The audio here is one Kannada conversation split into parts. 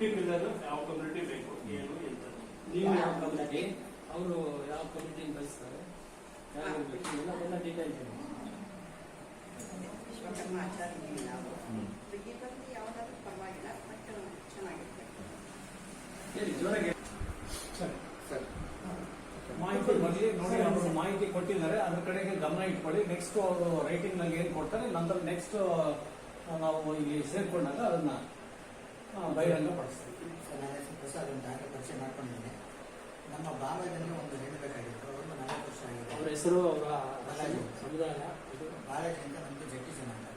ಪರ್ಟಿಕ್ಯುಲರ್ ಯಾವ ಕಮ್ಯುನಿಟಿ ಬೇಕು ಏನು ಎಂತ. ನೀವು ಯಾವ ಅವರು ಯಾವ ಕಮಿಟಿ ಬಯಸ್ತಾರೆ? ಎಲ್ಲ ಎಲ್ಲ ಡೀಟೇಲ್ ವಿಶ್ವಕರ್ಮ ಆಚಾರ ಇದ್ದೀವಿ ನಾವು ಹ್ಮ್. ಇದರಲ್ಲಿ ಯಾವುದಾದ್ರೂ ಪರವಾಗಿಲ್ಲ ಬಟ್ ಚೆನ್ನಾಗಿರುತ್ತೆ ಹೇಳಿ ಜೋರಾಗಿ. ಸರ್. ಮಾಹಿತಿ ಬರಲಿ ನೋಡಿ ಅವರು ಮಾಹಿತಿ ಕೊಟ್ಟಿದ್ದಾರೆ. ಅದ್ರ ಕಡೆಗೆ ಗಮನ ಇಟ್ಕೊಳ್ಳಿ. ನೆಕ್ಸ್ಟ್ ಅವರು ರೈಟಿಂಗ್ನಲ್ಲಿ ಏನ್ ಕೊಡ್ತಾರೆ ನಂತರ ನೆಕ್ಸ್ಟ್ ನಾವು ಇಲ್ಲಿ ಸೇರ್ಕೊಂಡಾಗ ಅದನ್ನ ಬಹಿರಂಗ ಪಡಿಸ್ತೀವಿ. ಸರ್ ನನ್ನ ಹೆಸರು ಪ್ರಸಾದ್ ಅಂತ ಹಾಗೆ ಪರಿಚಯ ಮಾಡ್ಕೊಂಡಿದ್ದೇನೆ ನಮ್ಮ ಬಾಲ್ಯದಲ್ಲಿ ಒಂದು ಹೇಳಬೇಕಾಗಿತ್ತು ಅವರು ನಾಲ್ಕು ವರ್ಷ ಆಗಿದೆ ಅವರ ಹೆಸರು ಅವರ ಬಾಲಾಜಿ. ಸಮುದಾಯ ಇದು? ಬಾಲಾಜಿ ಅಂತ ನಮ್ಮದು ಜಟ್ಟಿ ಜನ ಅಂತ.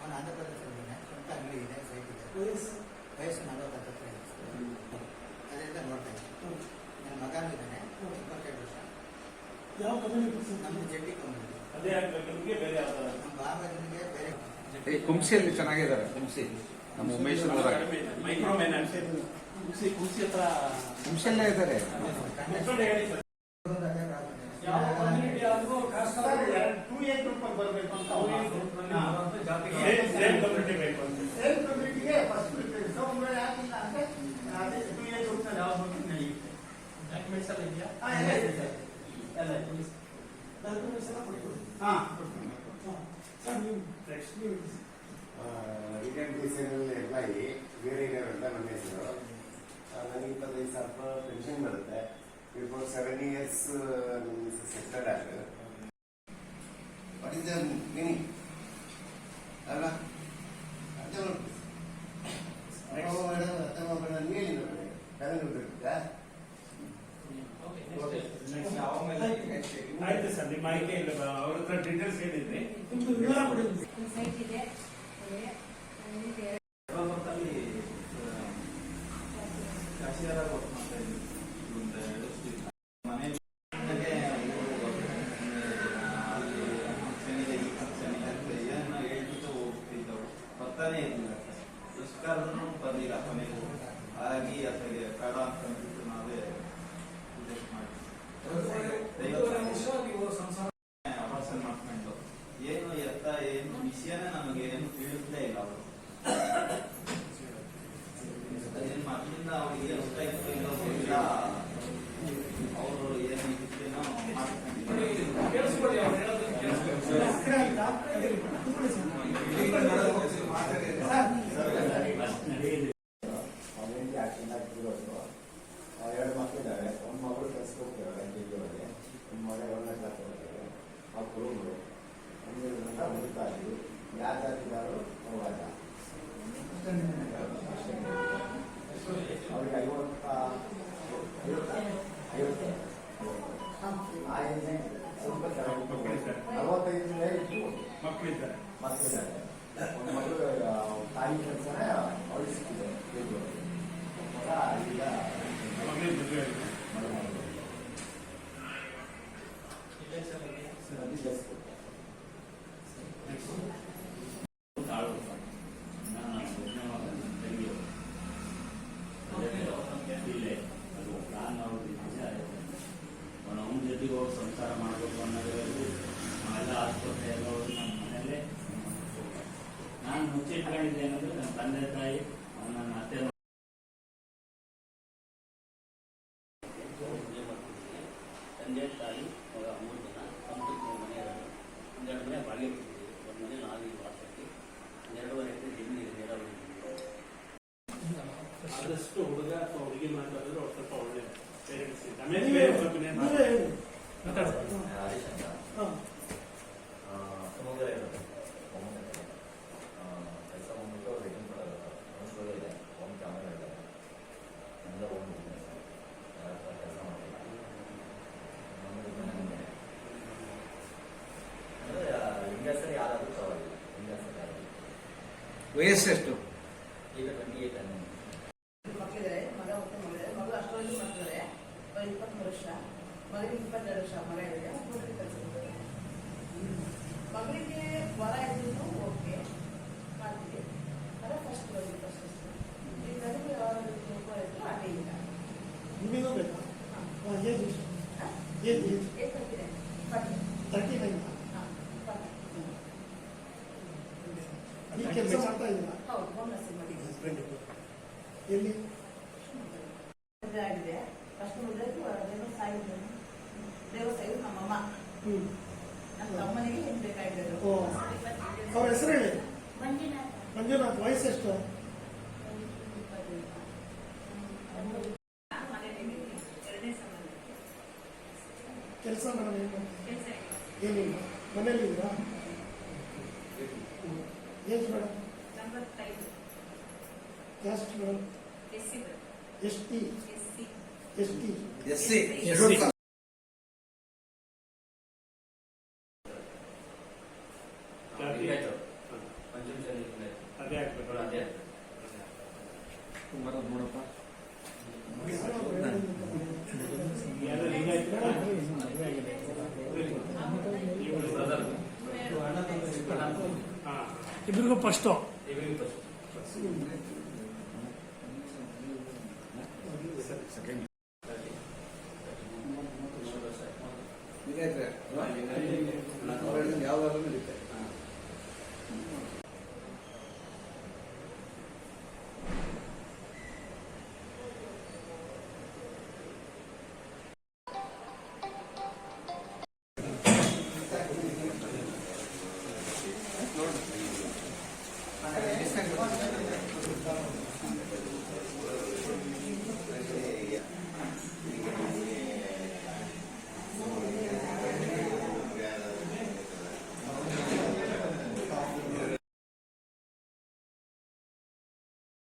ಅವನು ಆಂಧ್ರ ಪ್ರದೇಶದಲ್ಲಿದ್ದಾನೆ. ಸ್ವಂತ ಅಂಗಡಿ ಇದೆ ಸೈಟ್ ಇದೆ. ವಯಸ್ಸು? ನಲವತ್ತು ಹತ್ರ ಇದೆ. ಅದರಿಂದ ನೋಡ್ತಾ ಇದ್ದೀನಿ ನನ್ನ ಮಗನೂ ಇದ್ದಾನೆ. ಇಪ್ಪತ್ತೆರಡು ವರ್ಷ. ಯಾವ ಕಮ್ಯುನಿಟಿ ನಮ್ಮದು ಜಟ್ಟಿ ಕಮ್ಯುನಿಟಿ ಅದೇ ಆಗಬೇಕು. ನಿಮಗೆ ಬೇರೆ ನಮ್ಮ ಬಾಲಾಜಿ ಬೇರೆ ಜಟ್ಟಿ ಕುಂಸಿಯಲ್ಲಿ ಚೆನ್ನಾಗಿದ್ದಾರೆ. ಕುಂಸಿ ನಮ್ಮ ಉಮೇಶ್ ಅವರ ಮೈಕ್ರೋ ಮ್ಯಾನ್ ಕುಂಸಿ ಕುಂಸಿ ಹತ್ರ ಕುಂಸಲ್ಲೇ ಇದ್ದಾರೆ ಯಾವ ಕಮ್ಯುನಿಟಿ ಆದ್ರೂ ಕಾಸ್ಟ್ ಟೂ ಏಜ್ ಗ್ರೂಪ್ ಬರಬೇಕು ಅಂತ ಅವ್ರು ಅವ್ರು ಈ group ನಲ್ಲಿ ಬರುವಂತ ಜಾತಿಗೆ ಸೇಮ್ ಸೇಮ್ ಕಮ್ಯುನಿಟಿ ಬೇಕು ಅಂತ ಸೇಮ್ ಕಮ್ಯುನಿಟಿಗೆ ಫಸ್ಟ್ ಪ್ರಿಫರೆನ್ಸ್ ಒಮ್ಮೆ ಯಾಕಿಲ್ಲ ಅಂದ್ರೆ ಅದೇ ಟೂ ಇಯರ್ಸ್ ಗ್ರೂಪ್ನಲ್ಲಿ ಯಾವ ಬಗ್ಗೆ ನಡೆಯುತ್ತೆ ಡಾಕ್ಯುಮೆಂಟ್ಸ್ ಎಲ್ಲ ಇದೆಯಾ ಹಾ, ಎಲ್ಲ ಇದೆ. ಎಲ್ಲ ಇದೆ. ಡಾಕ್ಯುಮೆಂಟ್ಸ್ ಎಲ್ಲ ಕೊಟ್ಬಿಡಿ. ಹಾ ಹಾ. ಸರ್ ನೀವು Next. ನೀವು ರಿಟರ್ನ್ ಎಂಪ್ಲಾಯಿ ವೀರೇಗರ್ ಅಂತ ನನ್ನ ಹೆಸರು ಆ, ನನಗೆ ಇಪ್ಪತ್ತೈದು ಸಾವಿರ ರೂಪಾಯಿ ಪೆನ್ಷನ್ ಬರುತ್ತೆ ಬಿಫೋರ್ ಸೆವೆನ್ ಇಯರ್ಸ್ ಸೆಕ್ಟರ್ ಆಗ ವಾಟ್ ಇಸ್ ದ ಮೀನಿಂಗ್ ಅಲ್ಲ ಅರ್ಥ ಮಾಡ್ಬೇಕು ಅಪ್ಪ ಮೇಡಮ್ ಅರ್ಥ ಮಾಡ್ಬೇಡ ನೀನು ಕರೆಂಟ್ ಗೊತ್ತಿರುತ್ತಾ Okay, next. ಆಯ್ತು ಸರ್ ನಿಮ್ಮ ಆಯ್ಕೆ ಇಲ್ಲ ಅವ್ರ ಹತ್ರ ಡೀಟೇಲ್ಸ್ ಹೇಳಿದ್ರಿ ನಿಮ್ದು ವಿವರ ಕೊಡಿ. ಸೈಟ್ ಇದೆ ಇದೆ ಅಲ್ಲಿ ಕ್ಯಾಶಿಯರ್ ಆಗಿ ವರ್ಕ್ ಮಾಡ್ತಾ ಇದ್ವಿ ಒಂದು ಎರಡು ಸ್ಟಿಚ್ ಮನೆ ಜೊತೆಗೆ ಇವ್ರು ಅಲ್ಲಿ ಫಂಕ್ಷನ್ ಇದೆ ಈ ಫಂಕ್ಷನ್ ಇದೆ ಅಂತ ಏನನ್ನ ಹೇಳ್ಬಿಟ್ಟು ಹೋಗ್ತಿದ್ದವು ಬರ್ತಾನೆ ಇರಲಿಲ್ಲ ಎಷ್ಟು ಕರೆದ್ರೂ ಬರ್ಲಿಲ್ಲ ಕೊನೆಗೂ ಹಾಗಾಗಿ ಅಲ್ಲಿಗೆ ಬೇಡ ಅಂತ ಅಂದ್ಬಿಟ್ಟು ನಾವೇ ರಿಜೆಕ್ಟ್ ಮಾಡಿದ್ವಿ ಒಂದೂವರೆ ವರ್ಷ ನೀವು ಸಂಸಾರ ಅದೇ ಕೂತ್ಕೊಳ್ಳಿ ಸರ್. ಅವನಿಗೆ ಆಕ್ಸಿಡೆಂಟ್ ಆಗಿರೋದು ಎರಡು ಮಕ್ಕಳಿದ್ದಾರೆ ಒಂದು ಮಗಳು ಕೆಲಸಕ್ಕೆ ಜಿ ಒಳಗೆ ಒಂದು ಮಗ ಏಳನೇ ಕ್ಲಾಸ್ ಹೋಗ್ತಾರೆ ಇದ್ದೀವಿ ಯಾರು ಜಾತಿದಾರು ಹೋಗಾಗ ನಿಜ ಅವನ ಅವನ ಜೊತೆಗೆ ಹೋಗಿ ಸಂಸಾರ ಮಾಡಬೇಕು ಅನ್ನೋದ್ರಲ್ಲಿ ನಾವೆಲ್ಲ ಆಸ್ಪತ್ರೆ ಎಲ್ಲ ಮುಚ್ಚಿಟ್ಕೊಂಡಿದ್ದೆ ಏನಂದ್ರೆ ನನ್ನ ತಂದೆ ತಾಯಿ ನನ್ನ ಅತ್ತೆ ತಂದೆ ತಾಯಿ ಮಗ ಮೂರು ಜನ ಸ್ವಂತಕ್ಕೆ ಮನೆ ಇರೋದು ಒಂದೆರಡು ಮನೆ ಬಾಗಿಲು ಕೊಟ್ಟಿದ್ದೀವಿ. ಒಂದು ಮನೆ ನಾಲ್ಕು ವಾಸಕ್ಕೆ ಒಂದೆರಡುವರೆ ಎಕರೆ ಜಮೀನು ಇದೆ ನೀರಾವರಿ. ಆದಷ್ಟು ಹುಡುಗ ಅಥವಾ ಹುಡುಗಿ ಮಾತಾಡಿದ್ರೆ ಅವ್ರು ಸ್ವಲ್ಪ ಒಳ್ಳೆ ಪೇರೆಂಟ್ಸ್ ನೀವೇ ಇಂಡಿಯಾಸಲ್ಲಿ ಯಾರಾದರೂ ಪರವಾಗಿಲ್ಲ ಇಂಡಿಯಾಸಲ್ಲಿ ಯಾರಾದರೂ ವಯಸ್ಸೆಷ್ಟು ಈಗ ಟ್ವೆಂಟಿ ಏಟ್ ಅನ್ನೋ ಮಕ್ಕಳಿದ್ದಾರೆ ಮಗ ಮತ್ತೆ ಮಗಳಿದ್ದಾರೆ ಮಗಳು ಅಷ್ಟರಲ್ಲಿ ಮಾಡ್ತಿದ್ದಾರೆ ಇಪ್ಪತ್ಮೂರು ವರ್ಷ ಮಗನಿಗೆ ಇಪ್ಪತ್ತೆರಡು ವರ್ಷ ಮಗ ಇದೆ ಮಗಳಿಗೆ ಕೆಲಸ ಮಗಳಿಗೆ ವರ ಇದ್ರು ಓಕೆ ಮಾಡ್ತೀವಿ ಅದ ಫಸ್ಟ್ ಬರಲಿ ಫಸ್ಟ್ ಈಗ ನನಗೆ ಯಾವಾಗ ಇತ್ತು ಅದೇ ಇಲ್ಲ ನಿಮಗೂ ಬೇಕಾ ಹಾ. ಹಾ, ಏಜ್ ಎಷ್ಟು? ಹಾ? ಏಜ್ ಏಜ್ ಏನ್ ಕೆಲಸ ಮಾಡ್ತಾ ಇದ್ದೀರಾ ಹೌದು ಹೋಮ್ ನರ್ಸಿಂಗ್ ಮಾಡಿದ್ದೀನಿ ಹಸ್ಬೆಂಡ್ ಎಲ್ಲಿ? ಮದುವೆ ಆಗಿದೆ. ಫಸ್ಟ್ ಮದುವೆ ಅದೇನೋ ಸಾಯಿದ್ರು. ದೇವ ಸಾಯಿದ್ರು ನಮ್ಮಮ್ಮ. ಹ್ಮ್. ನನ್ನ ತಮ್ಮನಿಗೆ ಹೆಣ್ಣು ಬೇಕಾಗಿರೋದು ಓ. ಅವ್ರ ಹೆಸರು ಹೇಳಿ. ಮಂಜುನಾಥ್. ಮಂಜುನಾಥ್ ವಯಸ್ಸೆಷ್ಟು ಎರಡನೇ ಸಂಬಂಧ ಕೆಲಸ ಮೇಡಮ್ ಏನು ಏನಿಲ್ಲ. ಮನೇಲಿ ಇದ್ದೀರಾ ಏಜ್ ಮೇಡಮ್ ಎಂಬತ್ತೈದು caste madam S C S T S C S T S C ಅದೇ ಆಗ್ಬೇಕು ಅದೇ ನೋಡಪ್ಪ ಇಬ್ರಿಗೂ ಫಸ್ಟು ಯಾವ್ದಾದ್ರು ನಡೀತೆ